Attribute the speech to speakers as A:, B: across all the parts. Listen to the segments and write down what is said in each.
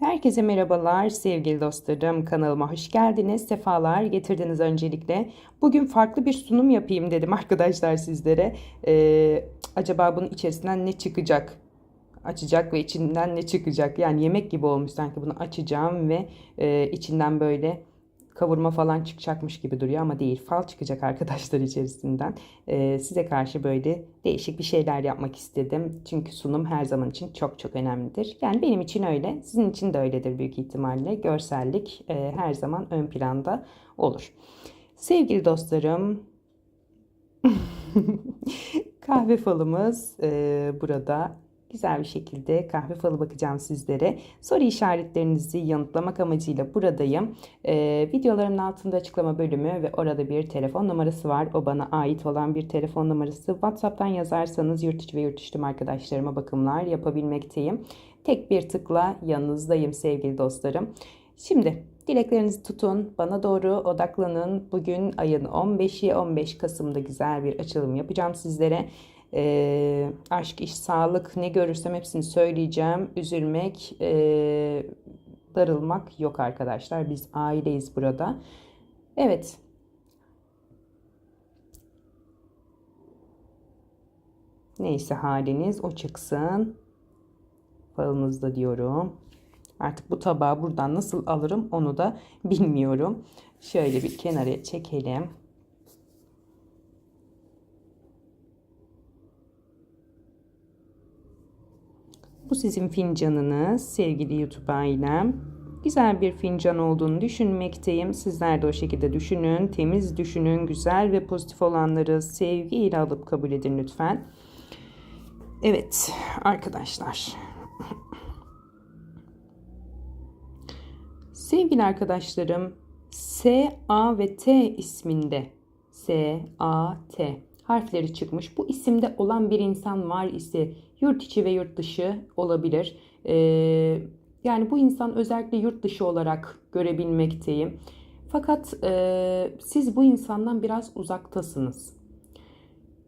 A: Herkese merhabalar sevgili dostlarım. Kanalıma hoş geldiniz. Sefalar getirdiniz öncelikle. Bugün farklı bir sunum yapayım dedim arkadaşlar sizlere. Ee, acaba bunun içerisinden ne çıkacak? Açacak ve içinden ne çıkacak? Yani yemek gibi olmuş sanki bunu açacağım ve e, içinden böyle kavurma falan çıkacakmış gibi duruyor ama değil. Fal çıkacak arkadaşlar içerisinden. Ee, size karşı böyle değişik bir şeyler yapmak istedim. Çünkü sunum her zaman için çok çok önemlidir. Yani benim için öyle. Sizin için de öyledir büyük ihtimalle. Görsellik e, her zaman ön planda olur. Sevgili dostlarım kahve falımız e, burada güzel bir şekilde kahve falı bakacağım sizlere. Soru işaretlerinizi yanıtlamak amacıyla buradayım. Ee, videolarımın altında açıklama bölümü ve orada bir telefon numarası var. O bana ait olan bir telefon numarası. WhatsApp'tan yazarsanız yurt içi ve yurt dışı arkadaşlarıma bakımlar yapabilmekteyim. Tek bir tıkla yanınızdayım sevgili dostlarım. Şimdi dileklerinizi tutun, bana doğru odaklanın. Bugün ayın 15'i 15 Kasım'da güzel bir açılım yapacağım sizlere. E, aşk, iş, sağlık ne görürsem hepsini söyleyeceğim. Üzülmek, e, darılmak yok arkadaşlar. Biz aileyiz burada. Evet. Neyse haliniz o çıksın. Falınızda diyorum. Artık bu tabağı buradan nasıl alırım onu da bilmiyorum. Şöyle bir kenara çekelim. Bu sizin fincanınız sevgili YouTube ailem. Güzel bir fincan olduğunu düşünmekteyim. Sizler de o şekilde düşünün. Temiz düşünün. Güzel ve pozitif olanları sevgiyle alıp kabul edin lütfen. Evet arkadaşlar. Sevgili arkadaşlarım S, A ve T isminde S, A, T harfleri çıkmış. Bu isimde olan bir insan var ise yurt içi ve yurt dışı olabilir. Ee, yani bu insan özellikle yurt dışı olarak görebilmekteyim. Fakat e, siz bu insandan biraz uzaktasınız.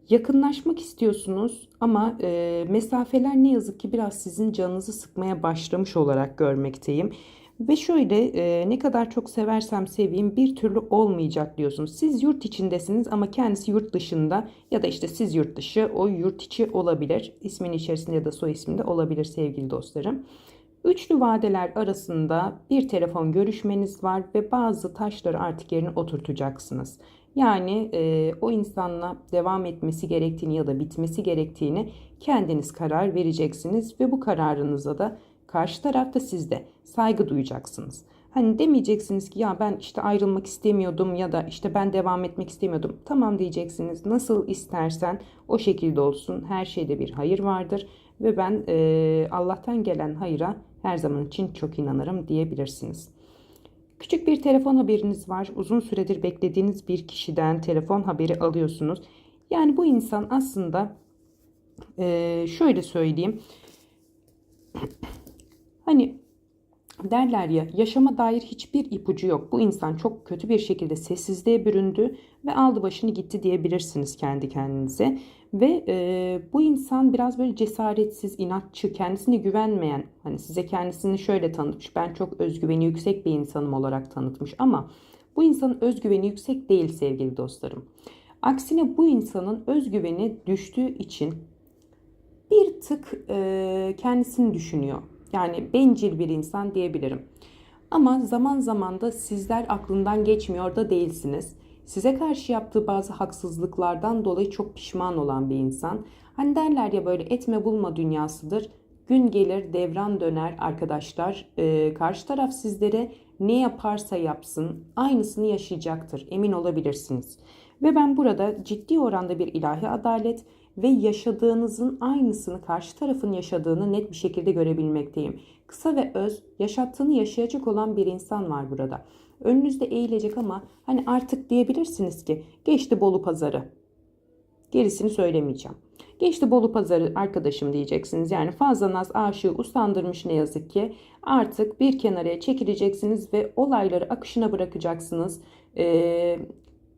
A: Yakınlaşmak istiyorsunuz ama e, mesafeler ne yazık ki biraz sizin canınızı sıkmaya başlamış olarak görmekteyim. Ve şöyle e, ne kadar çok seversem seveyim bir türlü olmayacak diyorsunuz. Siz yurt içindesiniz ama kendisi yurt dışında ya da işte siz yurt dışı o yurt içi olabilir. İsmin içerisinde ya da soy isminde olabilir sevgili dostlarım. Üçlü vadeler arasında bir telefon görüşmeniz var ve bazı taşları artık yerine oturtacaksınız. Yani e, o insanla devam etmesi gerektiğini ya da bitmesi gerektiğini kendiniz karar vereceksiniz ve bu kararınıza da Karşı tarafta sizde saygı duyacaksınız. Hani demeyeceksiniz ki ya ben işte ayrılmak istemiyordum ya da işte ben devam etmek istemiyordum. Tamam diyeceksiniz. Nasıl istersen o şekilde olsun. Her şeyde bir hayır vardır ve ben e, Allah'tan gelen hayıra her zaman için çok inanırım diyebilirsiniz. Küçük bir telefon haberiniz var. Uzun süredir beklediğiniz bir kişiden telefon haberi alıyorsunuz. Yani bu insan aslında e, şöyle söyleyeyim. Hani derler ya yaşama dair hiçbir ipucu yok. Bu insan çok kötü bir şekilde sessizliğe büründü ve aldı başını gitti diyebilirsiniz kendi kendinize. Ve e, bu insan biraz böyle cesaretsiz, inatçı, kendisine güvenmeyen, hani size kendisini şöyle tanıtmış. Ben çok özgüveni yüksek bir insanım olarak tanıtmış ama bu insanın özgüveni yüksek değil sevgili dostlarım. Aksine bu insanın özgüveni düştüğü için bir tık e, kendisini düşünüyor yani bencil bir insan diyebilirim. Ama zaman zaman da sizler aklından geçmiyor da değilsiniz. Size karşı yaptığı bazı haksızlıklardan dolayı çok pişman olan bir insan. Hani derler ya böyle etme bulma dünyasıdır. Gün gelir devran döner arkadaşlar. Ee, karşı taraf sizlere ne yaparsa yapsın aynısını yaşayacaktır. Emin olabilirsiniz. Ve ben burada ciddi oranda bir ilahi adalet ve yaşadığınızın aynısını karşı tarafın yaşadığını net bir şekilde görebilmekteyim. Kısa ve öz yaşattığını yaşayacak olan bir insan var burada. Önünüzde eğilecek ama hani artık diyebilirsiniz ki geçti Bolu pazarı. Gerisini söylemeyeceğim. Geçti Bolu pazarı arkadaşım diyeceksiniz. Yani fazla naz aşığı usandırmış ne yazık ki. Artık bir kenara çekileceksiniz ve olayları akışına bırakacaksınız. Ee,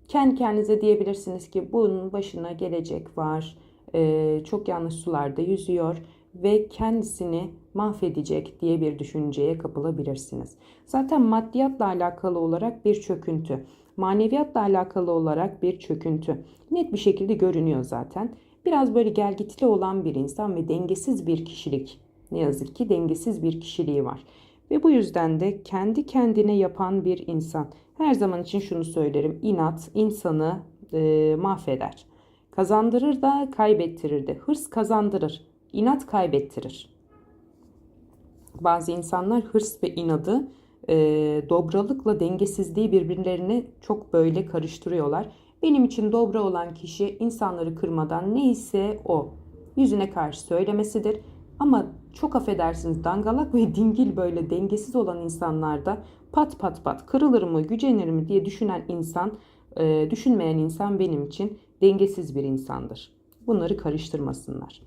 A: kendi kendinize diyebilirsiniz ki bunun başına gelecek var. Ee, çok yanlış sularda yüzüyor ve kendisini mahvedecek diye bir düşünceye kapılabilirsiniz. Zaten maddiyatla alakalı olarak bir çöküntü, maneviyatla alakalı olarak bir çöküntü net bir şekilde görünüyor zaten. Biraz böyle gelgitli olan bir insan ve dengesiz bir kişilik. Ne yazık ki dengesiz bir kişiliği var. Ve bu yüzden de kendi kendine yapan bir insan. Her zaman için şunu söylerim. İnat insanı e, mahveder. Kazandırır da kaybettirir de. Hırs kazandırır. inat kaybettirir. Bazı insanlar hırs ve inadı e, dobralıkla dengesizliği birbirlerine çok böyle karıştırıyorlar. Benim için dobra olan kişi insanları kırmadan neyse o yüzüne karşı söylemesidir. Ama çok affedersiniz dangalak ve dingil böyle dengesiz olan insanlarda pat pat pat kırılır mı gücenir mi diye düşünen insan e, düşünmeyen insan benim için dengesiz bir insandır. Bunları karıştırmasınlar.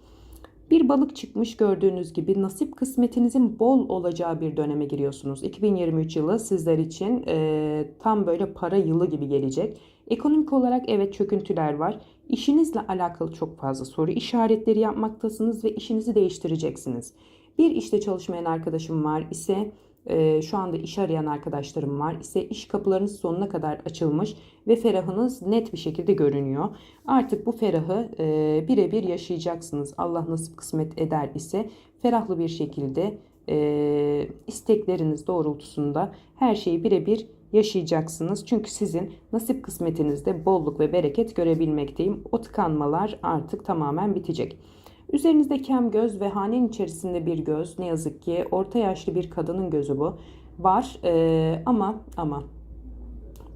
A: Bir balık çıkmış gördüğünüz gibi nasip kısmetinizin bol olacağı bir döneme giriyorsunuz. 2023 yılı sizler için e, tam böyle para yılı gibi gelecek. Ekonomik olarak evet çöküntüler var. İşinizle alakalı çok fazla soru işaretleri yapmaktasınız ve işinizi değiştireceksiniz. Bir işte çalışmayan arkadaşım var ise e, şu anda iş arayan arkadaşlarım var ise iş kapılarınız sonuna kadar açılmış ve ferahınız net bir şekilde görünüyor. Artık bu ferahı e, birebir yaşayacaksınız. Allah nasip kısmet eder ise ferahlı bir şekilde e, istekleriniz doğrultusunda her şeyi birebir yaşayacaksınız. Çünkü sizin nasip kısmetinizde bolluk ve bereket görebilmekteyim. O tıkanmalar artık tamamen bitecek. Üzerinizde kem göz ve hanenin içerisinde bir göz ne yazık ki orta yaşlı bir kadının gözü bu var ee, ama ama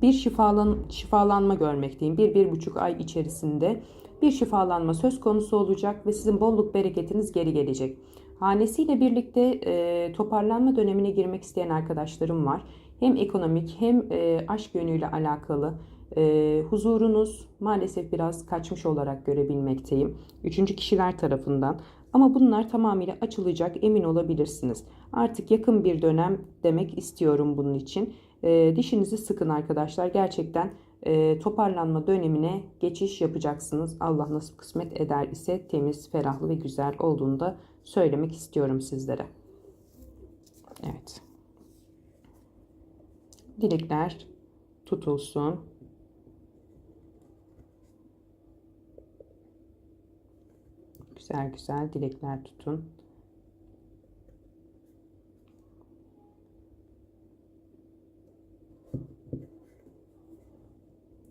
A: bir şifalan, şifalanma görmekteyim. Bir, bir buçuk ay içerisinde bir şifalanma söz konusu olacak ve sizin bolluk bereketiniz geri gelecek. Hanesiyle birlikte e, toparlanma dönemine girmek isteyen arkadaşlarım var. Hem ekonomik hem e, aşk yönüyle alakalı e, huzurunuz maalesef biraz kaçmış olarak görebilmekteyim. Üçüncü kişiler tarafından. Ama bunlar tamamıyla açılacak emin olabilirsiniz. Artık yakın bir dönem demek istiyorum bunun için. E, dişinizi sıkın arkadaşlar. Gerçekten e, toparlanma dönemine geçiş yapacaksınız. Allah nasip kısmet eder ise temiz, ferahlı ve güzel olduğunu da söylemek istiyorum sizlere. Evet. Dilekler tutulsun. Güzel güzel dilekler tutun.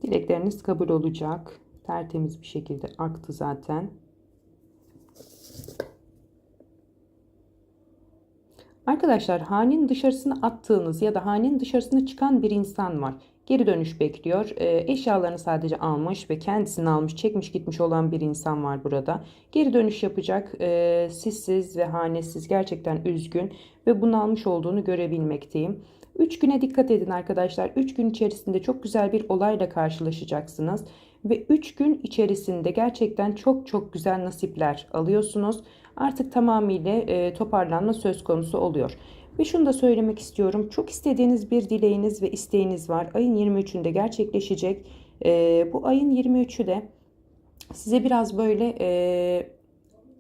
A: Dilekleriniz kabul olacak. Tertemiz bir şekilde aktı zaten. Arkadaşlar hanenin dışarısına attığınız ya da hanenin dışarısına çıkan bir insan var. Geri dönüş bekliyor. E, eşyalarını sadece almış ve kendisini almış, çekmiş gitmiş olan bir insan var burada. Geri dönüş yapacak. E, sizsiz ve hanesiz gerçekten üzgün ve bunu almış olduğunu görebilmekteyim. 3 güne dikkat edin arkadaşlar. 3 gün içerisinde çok güzel bir olayla karşılaşacaksınız. Ve 3 gün içerisinde gerçekten çok çok güzel nasipler alıyorsunuz. Artık tamamıyla e, toparlanma söz konusu oluyor. Ve şunu da söylemek istiyorum. Çok istediğiniz bir dileğiniz ve isteğiniz var. Ayın 23'ünde gerçekleşecek. E, bu ayın 23'ü de size biraz böyle e,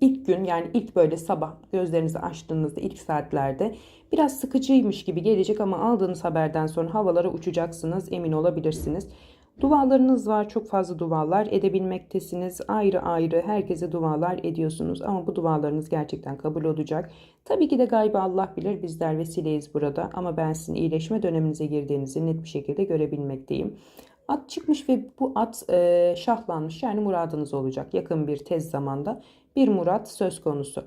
A: ilk gün yani ilk böyle sabah gözlerinizi açtığınızda ilk saatlerde biraz sıkıcıymış gibi gelecek ama aldığınız haberden sonra havalara uçacaksınız emin olabilirsiniz. Dualarınız var. Çok fazla dualar edebilmektesiniz. Ayrı ayrı herkese dualar ediyorsunuz. Ama bu dualarınız gerçekten kabul olacak. Tabii ki de gaybı Allah bilir. Bizler vesileyiz burada. Ama ben sizin iyileşme döneminize girdiğinizi net bir şekilde görebilmekteyim. At çıkmış ve bu at e, şahlanmış yani muradınız olacak yakın bir tez zamanda bir murat söz konusu.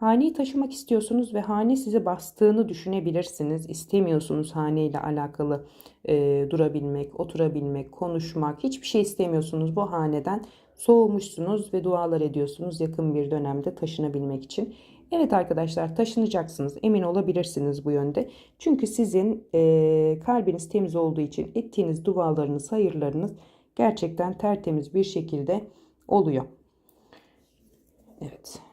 A: Haneyi taşımak istiyorsunuz ve hane sizi bastığını düşünebilirsiniz. İstemiyorsunuz haneyle alakalı e, durabilmek, oturabilmek, konuşmak. Hiçbir şey istemiyorsunuz bu haneden. Soğumuşsunuz ve dualar ediyorsunuz yakın bir dönemde taşınabilmek için. Evet arkadaşlar taşınacaksınız. Emin olabilirsiniz bu yönde. Çünkü sizin e, kalbiniz temiz olduğu için ettiğiniz dualarınız, hayırlarınız gerçekten tertemiz bir şekilde oluyor. Evet.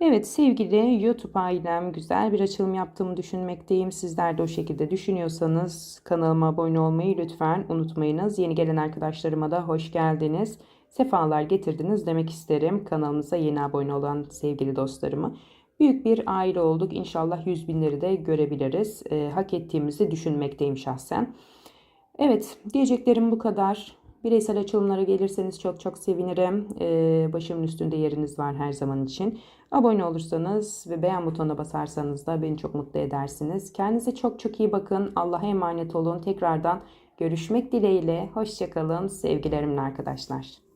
A: Evet sevgili YouTube ailem güzel bir açılım yaptığımı düşünmekteyim. Sizler de o şekilde düşünüyorsanız kanalıma abone olmayı lütfen unutmayınız. Yeni gelen arkadaşlarıma da hoş geldiniz. sefalar getirdiniz demek isterim. Kanalımıza yeni abone olan sevgili dostlarımı. Büyük bir aile olduk. İnşallah yüz binleri de görebiliriz. Ee, hak ettiğimizi düşünmekteyim şahsen. Evet diyeceklerim bu kadar. Bireysel açılımlara gelirseniz çok çok sevinirim. Ee, başımın üstünde yeriniz var her zaman için. Abone olursanız ve beğen butonuna basarsanız da beni çok mutlu edersiniz. Kendinize çok çok iyi bakın. Allah'a emanet olun. Tekrardan görüşmek dileğiyle. Hoşçakalın. Sevgilerimle arkadaşlar.